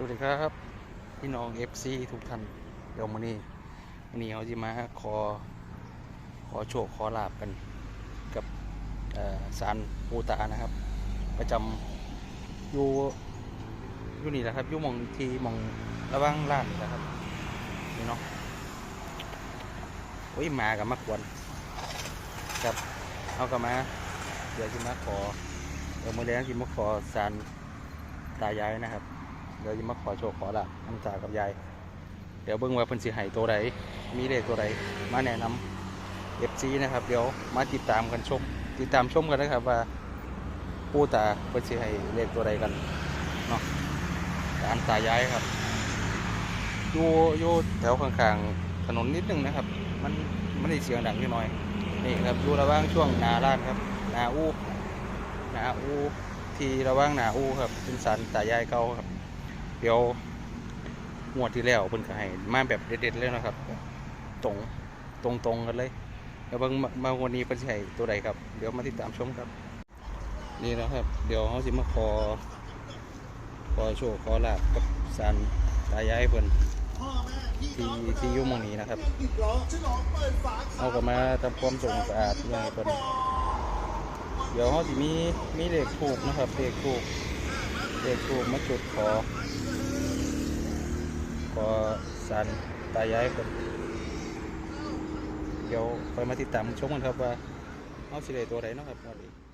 สวัสดีครับพี่น้อง FC ทุกท่านเดี๋ยวมื้อนี้วันนี้เขาจะมาขอขอโชคขอลาบกันกับสารปูตานะครับ ประจำอยู่อยู่นี่แหละครับอยู่มองทีมองระว่างร้านนี่แหละครับนี่เนาะโอ้ยมากับมากวนครับเอากับมาเดี๋ยวจะมาขอเดี๋ยวมือแรงจะมาขอสารตายายนะครับ เดี๋ยวจะมาขอโชคขอลาบน้ำตากับยาย เดี๋ยวเบิ่งว่าเพิ่นสิให้ตัวใดมีเลขตัวใดมาแนะนำ FC นะครับ เดี๋ยวมาติดตามกันชมติดตามชมกันนะครับว่าปู่ตาเพิ่นสิให้เลขตัวใดกันเนาะตามตายายครับอยู่อยู่แถวข้างๆถนนนิดนึงนะครับ มันมันได้เสียงดังนิดหน่อยนี่ครับอยู่ระหว่างช่วงหนาลาดครับหนาอูหนาอูที่ระหว่างหนาอูครับเป็นสันตายายเก่าครับ เดี๋ยวงวดที่แล้วเพิ่นก็ให้มาแบบเด็ดๆเลยนะครับ ตรงตรงตรงๆกันเลยเดี๋ยวบิ่งมามาวันนี้เพิ่นให้ตัวใดครับ เดี๋ยวมาติดตามชมครับ นี่นะครับ เดี๋ยวเขาสิมาขอขอโชคขอลาบกับสันตายายเพิ่นที่ที่ยู่หมองนี้นะครับเอากลับมาทำความสะอาดอย่างเพิ่นเดี๋ยวเขาสิมีมีเหลขถูกนะครับเหลขถูก เลขถูกมาจุดขอ ขอสันตายายคนเดี๋ยวคอยมาติดตามชมกันครับว่าเอาสิได้ตัวใดเนาะครับวันนี้